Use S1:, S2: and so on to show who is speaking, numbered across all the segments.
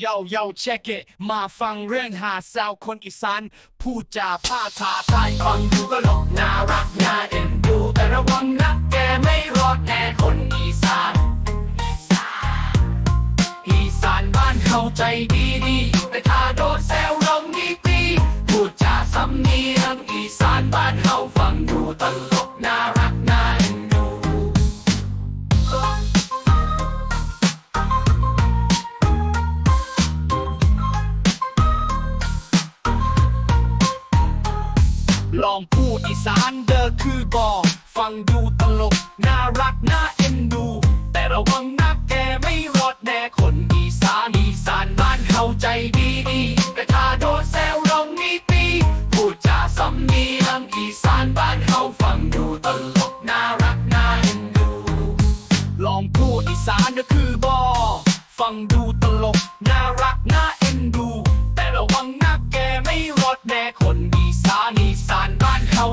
S1: โยโย่เช็คเกมาฟังเรื่องหาแซวคนอีสานพูดจาภาษาไทยฟังดูก็หลกน่ารักน่าเอ็นดู แต่ระวังนะแกไม่รอดแน่คนอีสานอีสานบ้านเข้าใจดีดีๆแต่ถ้าโดนแซวลงนี่ตีพูดจาสำเนียงอีสานบ้านเข้าฟังดูตลกน่ารักน่า องพูดอีสานเด้อคือบอกฟังดูตลก น่ารัก น่าเอ็นดู แต่ระวังนะแกไม่รอดแน่คนอีสานอีสานบ้านเข้าใจดีดีๆแต่ถ้าโดนแซวลงนี่ตีพูดจาสำเนียงอีสานบ้านเข้าฟังดูตลก น่ารัก น่าเอ็นดู ลองพูดอีสานก็คือบอฟังดูตลก น่ารัก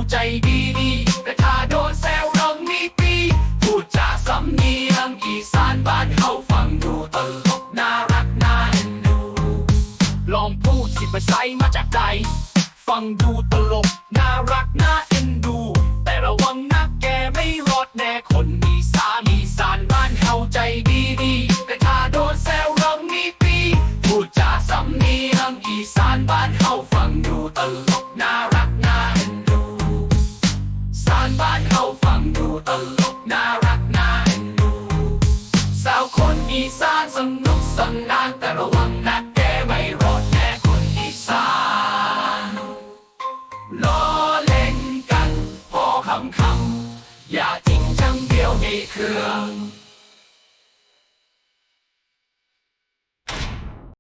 S1: ใจดีดีแต่ถ้าโดนแซวลงนี่ปีพูดจาสำเนียงอีสานบ้านเขาฟังดูตลกน่ารักน่าเอ็นดู ลองพูดสิภาษามาจากใด ฟังดูตลกน่ารักน่า ลกน่ารักน่าเอ็นดูสาวคนอีสานสนุกสนานแต่ระวังนะแกไม่รอดแน่คนอีสานล้อเล่นกันพอคำคำอย่าจริงจังเดียวมีเครื่อง